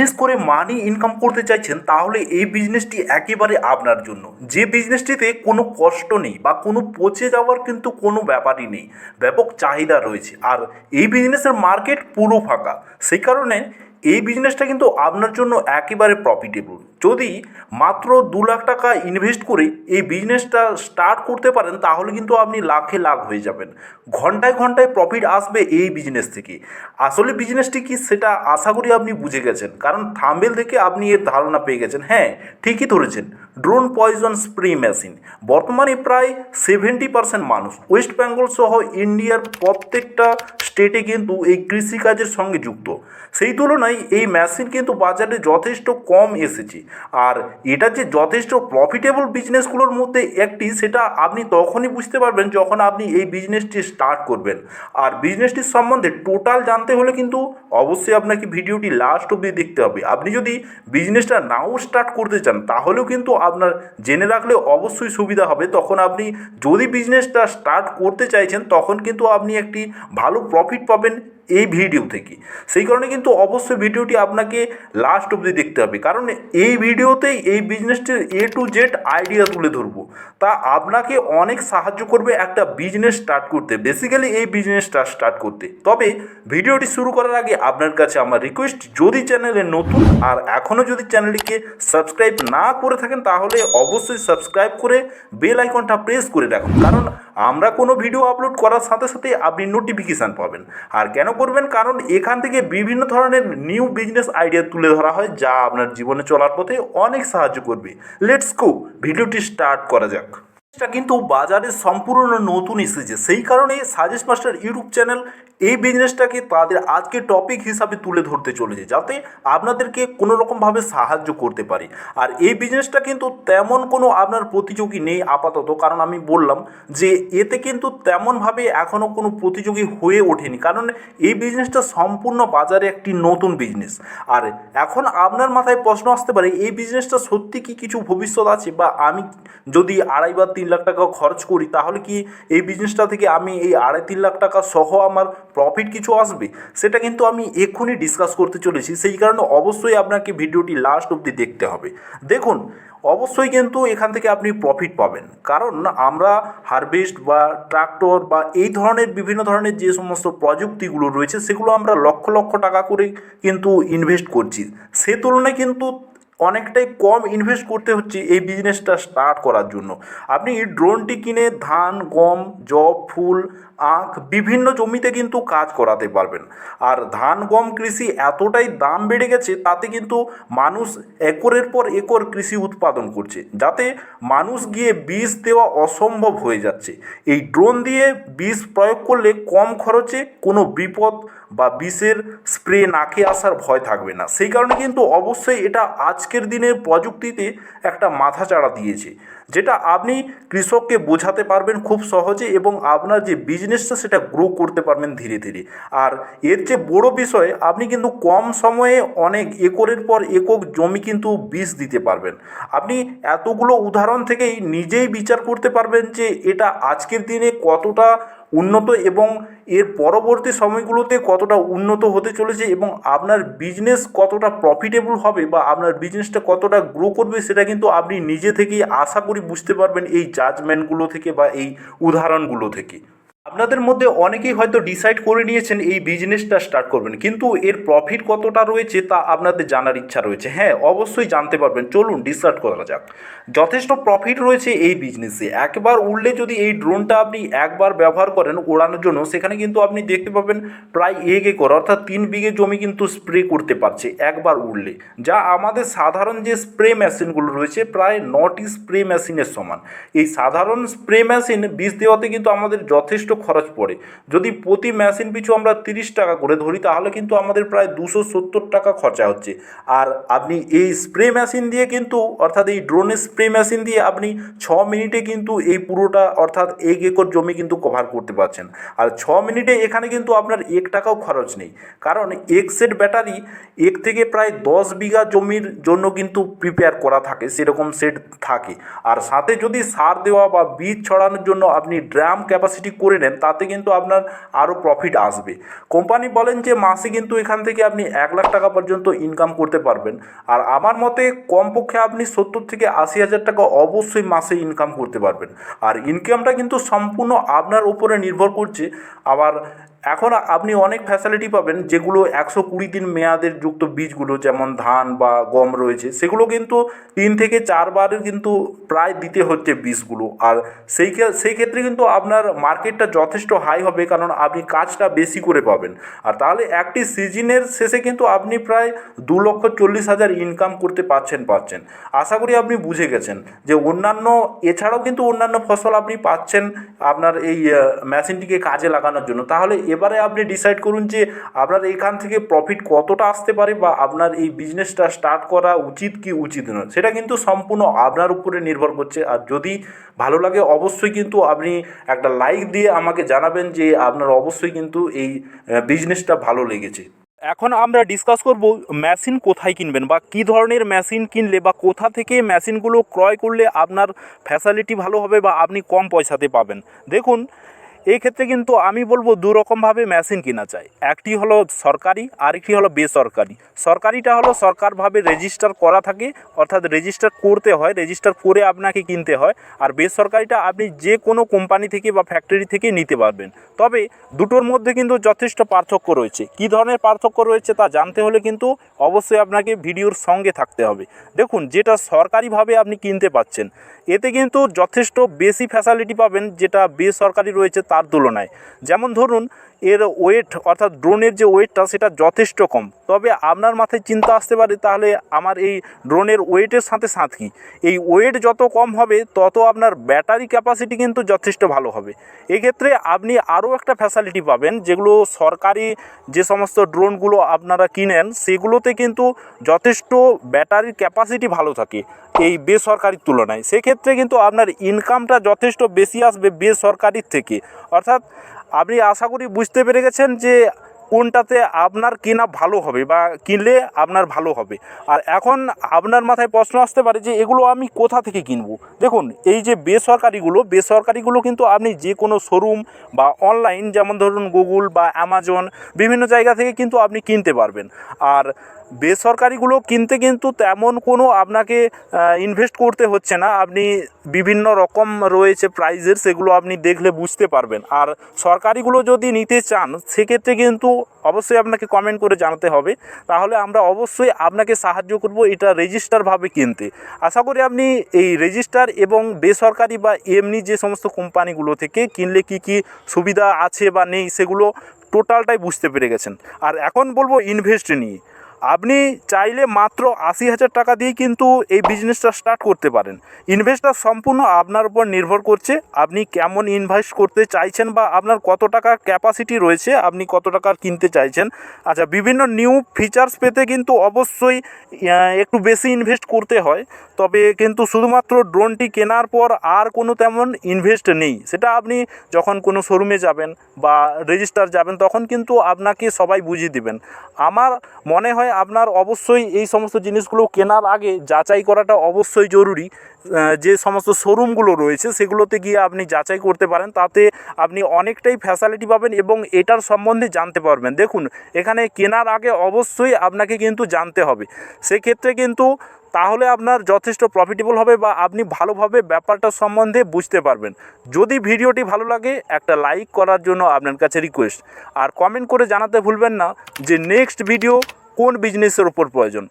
Business করে মানি income করতে চাইছেন, তাহলে এই বিজনেসটি একেবারে আপনার জন্য। যে বিজনেসটিতে কোনো কষ্ট নেই বা কোনো পচে যাওয়ার কিন্তু কোনো ব্যাপারই নেই। ব্যাপক চাহিদা রয়েছে। আর এই বিজনেসের মার্কেট পুরো ফাঁকা। সেই কারণে এই বিজনেসটা কিন্তু আপনার জন্য একেবারে প্রফিটেবল যদি মাত্র দু লাখ টাকা ইনভেস্ট করে এই বিজনেসটা স্টার্ট করতে পারেন, তাহলে কিন্তু আপনি লাখে লাখ হয়ে যাবেন। ঘন্টায় ঘন্টায় প্রফিট আসবে এই বিজনেস থেকে। আসলে বিজনেসটি কি সেটা আশা করি আপনি বুঝে গেছেন। কারণ থাম্বেল থেকে আপনি এর ধারণা পেয়ে গেছেন। হ্যাঁ ঠিকই ধরেছেন। Drone poison spray machine. বর্তমানে প্রায় সেভেন্টি পার্সেন্ট মানুষ। ওয়েস্ট বেঙ্গল সহ ইন্ডিয়ার প্রত্যেকটা স্টেটে কিন্তু এই কৃষিকাজের সঙ্গে যুক্ত। সেই তুলনায় এই মেশিন কিন্তু বাজারে যথেষ্ট কম এসেছে। আর এটা যে যথেষ্ট প্রফিটেবল বিজনেসগুলোর মধ্যে একটি, সেটা আপনি তখনই বুঝতে পারবেন যখন আপনি এই বিজনেসটি স্টার্ট করবেন। আর বিজনেসটির সম্বন্ধে টোটাল জানতে হলে কিন্তু অবশ্যই আপনাকে ভিডিওটি লাস্ট অবধি দেখতে হবে। আপনি যদি বিজনেসটা নাও স্টার্ট করতে চান, তাহলেও কিন্তু আপনার জেনে রাখলে অবশ্যই সুবিধা হবে। তখন আপনি যদি বিজনেসটা স্টার্ট করতে চাইছেন, তখন কিন্তু আপনি একটি ভালো প্রফিট পাবেন। এই ভিডিও থেকে। সেই কারণে কিন্তু অবশ্যই ভিডিওটি আপনাকে লাস্ট অবধি দেখতে হবে। কারণ এই ভিডিওতেই এই বিজনেসটির এ টু জেড আইডিয়া তুলে ধরবো। তা আপনাকে অনেক সাহায্য করবে একটা বিজনেস স্টার্ট করতে। বেসিক্যালি এই বিজনেসটা স্টার্ট করতে। তবে ভিডিওটি শুরু করার আগে আপনার কাছে আমার রিকোয়েস্ট যদি চ্যানেলে নতুন আর এখনও যদি চ্যানেলটিকে সাবস্ক্রাইব না করে থাকেন, তাহলে অবশ্যই সাবস্ক্রাইব করে বেল আইকনটা প্রেস করে রাখুন। কারণ আমরা কোনো ভিডিও আপলোড করার সাথে সাথে আপনি নোটিফিকেশান পাবেন। আর কেন করবেন, কারণ এখান থেকে বিভিন্ন ধরনের নিউ বিজনেস আইডিয়া তুলে ধরা হয়, যা আপনার জীবনে চলার পথে অনেক সাহায্য করবে। লেটস কো ভিডিওটি স্টার্ট করা যাক। এটা কিন্তু বাজারে সম্পূর্ণ নতুন এসেছে। সেই কারণে সাজেস্ট মাস্টার ইউটিউব চ্যানেল এই বিজনেসটাকে তাদের আজকে টপিক হিসাবে তুলে ধরতে চলেছে, যাতে আপনাদেরকে কোনো রকমভাবে সাহায্য করতে পারে। আর এই বিজনেসটা কিন্তু তেমন কোনো আপনার প্রতিযোগী নেই আপাতত, কারণ আমি বললাম যে এতে কিন্তু তেমনভাবে এখনও কোনো প্রতিযোগী হয়ে ওঠেনি, কারণ এই বিজনেসটা সম্পূর্ণ বাজারে একটি নতুন বিজনেস আর এখন আপনার মাথায় প্রশ্ন আসতে পারে, এই বিজনেসটা সত্যি কি কিছু ভবিষ্যৎ আছে? বা আমি যদি আড়াই বা তিন লাখ টাকা খরচ করি, তাহলে কি এই বিজনেসটা থেকে আমি এই আড়াই তিন লাখ টাকা সহ আমার প্রফিট কিছু আসবে? সেটা কিন্তু আমি এক্ষুনি ডিসকাস করতে চলেছি, সেই কারণে অবশ্যই আপনাকে ভিডিওটি লাস্ট অবধি দেখতে হবে। দেখুন, অবশ্যই কিন্তু এখান থেকে আপনি প্রফিট পাবেন, কারণ আমরা হারভেস্ট বা ট্রাক্টর বা এই ধরনের বিভিন্ন ধরনের যে সমস্ত প্রযুক্তিগুলো রয়েছে, সেগুলো আমরা লক্ষ লক্ষ টাকা করে কিন্তু ইনভেস্ট করছি। সে তুলনায় কিন্তু অনেকটাই কম ইনভেস্ট করতে হচ্ছে এই বিজনেসটা স্টার্ট করার জন্য। আপনি ড্রোনটি কিনে ধান, গম জব ফুল আখ বিভিন্ন জমিতে কিন্তু কাজ করাতে পারবেন। আর ধান, গম কৃষি এতটাই দাম বেড়ে গেছে, তাতে কিন্তু মানুষ একরের পর একর কৃষি উৎপাদন করছে, যাতে মানুষ গিয়ে বীজ দেওয়া অসম্ভব হয়ে যাচ্ছে। এই ড্রোন দিয়ে বীজ প্রয়োগ করলে কম খরচে কোনো বিপদ বা বিষের স্প্রে নাকে আসার ভয় থাকবে না। সেই কারণে কিন্তু অবশ্যই এটা আজকের দিনের প্রযুক্তিতে একটা মাথাচাড়া দিয়েছে। যেটা আপনি কৃষককে বোঝাতে পারবেন খুব সহজে এবং আপনার যে বিজনেসটা সেটা গ্রো করতে পারবেন ধীরে ধীরে। আর এর যে বড় বিষয়, আপনি কিন্তু কম সময়ে অনেক একরের পর একক জমি কিন্তু বীজ দিতে পারবেন। আপনি এতগুলো উদাহরণ থেকেই নিজেই বিচার করতে পারবেন যে এটা আজকের দিনে কতটা উন্নত এবং এর পরবর্তী সময়গুলোতে কতটা উন্নত হতে চলেছে এবং আপনার বিজনেস কতটা প্রফিটেবল হবে বা আপনার বিজনেসটা কতটা গ্রো করবে সেটা কিন্তু আপনি নিজে থেকেই আশা করি বুঝতে পারবেন এই জাজমেন্টগুলো থেকে বা এই উদাহরণগুলো থেকে। আপনাদের মধ্যে অনেকেই হয়তো ডিসাইড করে নিয়েছেন এই বিজনেসটা স্টার্ট করবেন, কিন্তু এর প্রফিট কতটা রয়েছে তা আপনাদের জানার ইচ্ছা রয়েছে। হ্যাঁ অবশ্যই জানতে পারবেন। চলুন ডিসাইড করা যাক। যথেষ্ট প্রফিট রয়েছে এই বিজনেসে একবার উড়লে যদি এই ড্রোনটা আপনি একবার ব্যবহার করেন ওড়ানোর জন্য, সেখানে কিন্তু আপনি দেখতে পাবেন প্রায় এক একর, অর্থাৎ তিন বিঘে জমি কিন্তু স্প্রে করতে পারছে একবার উড়লে। যা আমাদের সাধারণ যে স্প্রে মেশিনগুলো রয়েছে, প্রায় নটি স্প্রে মেশিনের সমান। এই সাধারণ স্প্রে মেশিন বীজ দেওয়াতে কিন্তু আমাদের যথেষ্ট খরচ পড়ে। যদি প্রতি মেশিন পিছু আমরা তিরিশ টাকা করে ধরি, তাহলে কিন্তু আমাদের প্রায় দুশো সত্তর টাকা খরচা হচ্ছে। আর আপনি এই স্প্রে মেশিন দিয়ে কিন্তু, অর্থাৎ এই ড্রোনের স্প্রে মেশিন দিয়ে আপনি ছ মিনিটে কিন্তু এই পুরোটা, অর্থাৎ এক একর জমি কিন্তু কভার করতে পারছেন। আর ছ মিনিটে এখানে কিন্তু আপনার এক টাকাও খরচ নেই। কারণ এক সেট ব্যাটারি এক থেকে প্রায় দশ বিঘা জমির জন্য কিন্তু প্রিপেয়ার করা থাকে, সেরকম সেট থাকে। আর সাথে যদি সার দেওয়া বা বীজ ছড়ানোর জন্য আপনি ড্রাম ক্যাপাসিটি করে নেন, তাতে কিন্তু আপনার আরও প্রফিট আসবে। কোম্পানি বলেন যে, মাসে কিন্তু এখান থেকে আপনি এক লাখ টাকা পর্যন্ত ইনকাম করতে পারবেন। আর আমার মতে, কমপক্ষে আপনি সত্তর থেকে আশি হাজার টাকা অবশ্যই মাসে ইনকাম করতে পারবেন। আর ইনকামটা কিন্তু সম্পূর্ণ আপনার উপরে নির্ভর করছে। আবার এখন আপনি অনেক ফ্যাসিলিটি পাবেন যেগুলো একশো কুড়ি দিন মেয়াদের যুক্ত বীজগুলো, যেমন ধান বা গম রয়েছে, সেগুলো কিন্তু তিন থেকে চারবার কিন্তু প্রায় দিতে হচ্ছে বীজগুলো। আর সেই সেই ক্ষেত্রে কিন্তু আপনার মার্কেটটা যথেষ্ট হাই হবে, কারণ আপনি কাজটা বেশি করে পাবেন। আর তাহলে একটি সিজনের শেষে কিন্তু আপনি প্রায় দু লক্ষ চল্লিশ হাজার ইনকাম করতে পারছেন পাচ্ছেন। আশা করি আপনি বুঝে গেছেন যে অন্যান্য, এছাড়াও কিন্তু অন্যান্য ফসল আপনি পাচ্ছেন আপনার এই মেশিনটিকে কাজে লাগানোর জন্য। তাহলে এবারে আপনি ডিসাইড করুন যে আপনার এখান থেকে প্রফিট কতটা আসতে পারে বা আপনার এই বিজনেসটা স্টার্ট করা উচিত কি উচিত নয়, সেটা কিন্তু সম্পূর্ণ আপনার উপরে নির্ভর করছে। আর যদি ভালো লাগে অবশ্যই কিন্তু আপনি একটা লাইক দিয়ে আমাকে জানাবেন যে আপনার অবশ্যই কিন্তু এই বিজনেসটা ভালো লেগেছে। এখন আমরা ডিসকাস করব মেশিন কোথায় কিনবেন বা কী ধরনের মেশিন কিনলে বা কোথা থেকে মেশিনগুলো ক্রয় করলে আপনার ফ্যাসিলিটি ভালো হবে বা আপনি কম পয়সাতে পাবেন। দেখুন এই ক্ষেত্রে কিন্তু আমি বলব দু রকমভাবে মেশিন কেনা চাই একটি হলো সরকারি, আরেকটি হলো বেসরকারি। সরকারিটা হলো সরকারভাবে রেজিস্টার করা থাকে, অর্থাৎ রেজিস্টার করতে হয় রেজিস্টার করে আপনাকে কিনতে হয়, আর বেসরকারিটা আপনি যে কোনো কোম্পানি থেকে বা ফ্যাক্টরি থেকে নিতে পারবেন। তবে দুটোর মধ্যে কিন্তু যথেষ্ট পার্থক্য রয়েছে। কী ধরনের পার্থক্য রয়েছে তা জানতে হলে কিন্তু অবশ্যই আপনাকে ভিডিওর সঙ্গে থাকতে হবে। দেখুন, যেটা সরকারিভাবে আপনি কিনতে পাচ্ছেন, এতে কিন্তু যথেষ্ট বেশি ফ্যাসিলিটি পাবেন, যেটা বেসরকারি রয়েছে তার তুলনায়। যেমন ধরুন এর ওয়েট অর্থাৎ ড্রোনের যে ওয়েটটা সেটা যথেষ্ট কম। তবে আপনার মাথায় চিন্তা আসতে পারে, তাহলে আমার এই ড্রোনের ওয়েটের সাথে সাথ কি? এই ওয়েট যত কম হবে, তত আপনার ব্যাটারি ক্যাপাসিটি কিন্তু যথেষ্ট ভালো হবে। এক্ষেত্রে আপনি আরও একটা ফ্যাসিলিটি পাবেন, যেগুলো সরকারি যে সমস্ত ড্রোনগুলো আপনারা কিনেন, সেগুলোতে কিন্তু যথেষ্ট ব্যাটারির ক্যাপাসিটি ভালো থাকে এই বেসরকারির তুলনায়। সেক্ষেত্রে কিন্তু আপনার ইনকামটা যথেষ্ট বেশি আসবে বেসরকারির থেকে। অর্থাৎ আপনি আশা করি বুঝতে পেরে গেছেন যে কোনটাতে আপনার কেনা ভালো হবে বা কিনলে আপনার ভালো হবে। আর এখন আপনার মাথায় প্রশ্ন আসতে পারে যে এগুলো আমি কোথা থেকে কিনবো? দেখুন, এই যে বেসরকারিগুলো বেসরকারিগুলো কিন্তু আপনি যে কোনো শোরুম বা অনলাইন যেমন ধরুন গুগল বা অ্যামাজন বিভিন্ন জায়গা থেকে কিন্তু আপনি কিনতে পারবেন। আর বেসরকারিগুলো কিনতে কিন্তু তেমন কোনো আপনাকে ইনভেস্ট করতে হচ্ছে না। আপনি বিভিন্ন রকম রয়েছে প্রাইজের সেগুলো আপনি দেখলে বুঝতে পারবেন। আর সরকারিগুলো যদি নিতে চান, সেক্ষেত্রে কিন্তু অবশ্যই আপনাকে কমেন্ট করে জানাতে হবে। তাহলে আমরা অবশ্যই আপনাকে সাহায্য করব এটা রেজিস্টারভাবে কিনতে। আশা করি আপনি এই রেজিস্টার এবং বেসরকারি বা এমনি যে সমস্ত কোম্পানিগুলো থেকে কিনলে কি কি সুবিধা আছে বা নেই, সেগুলো টোটালটাই বুঝতে পেরে গেছেন। আর এখন বলব ইনভেস্ট নিয়ে। আপনি চাইলে মাত্র আশি হাজার টাকা দিয়ে কিন্তু এই বিজনেসটা স্টার্ট করতে পারেন। ইনভেস্টটা সম্পূর্ণ আপনার উপর নির্ভর করছে, আপনি কেমন ইনভেস্ট করতে চাইছেন বা আপনার কত টাকার ক্যাপাসিটি রয়েছে, আপনি কত টাকার কিনতে চাইছেন। আচ্ছা বিভিন্ন নিউ ফিচার্স পেতে কিন্তু অবশ্যই একটু বেশি ইনভেস্ট করতে হয়। তবে কিন্তু শুধুমাত্র ড্রোনটি কেনার পর আর কোনো তেমন ইনভেস্ট নেই। সেটা আপনি যখন কোনো শোরুমে যাবেন বা রেজিস্টার যাবেন, তখন কিন্তু আপনাকে সবাই বুঝিয়ে দিবেন। আমার মনে হয় আপনার অবশ্যই এই সমস্ত জিনিসগুলো কেনার আগে যাচাই করাটা অবশ্যই জরুরি। যে সমস্ত শোরুমগুলো রয়েছে, সেগুলোতে গিয়ে আপনি যাচাই করতে পারেন। তাতে আপনি অনেকটাই ফ্যাসিলিটি পাবেন এবং এটার সম্বন্ধে জানতে পারবেন। দেখুন, এখানে কেনার আগে অবশ্যই আপনাকে কিন্তু জানতে হবে। সেক্ষেত্রে কিন্তু তাহলে আপনার যথেষ্ট প্রফিটেবল হবে বা আপনি ভালোভাবে ব্যাপারটা সম্বন্ধে বুঝতে পারবেন। যদি ভিডিওটি ভালো লাগে, একটা লাইক করার জন্য আপনার কাছে রিকোয়েস্ট আর কমেন্ট করে জানাতে ভুলবেন না যে নেক্সট ভিডিও কোন বিজনেসের ওপর প্রয়োজন।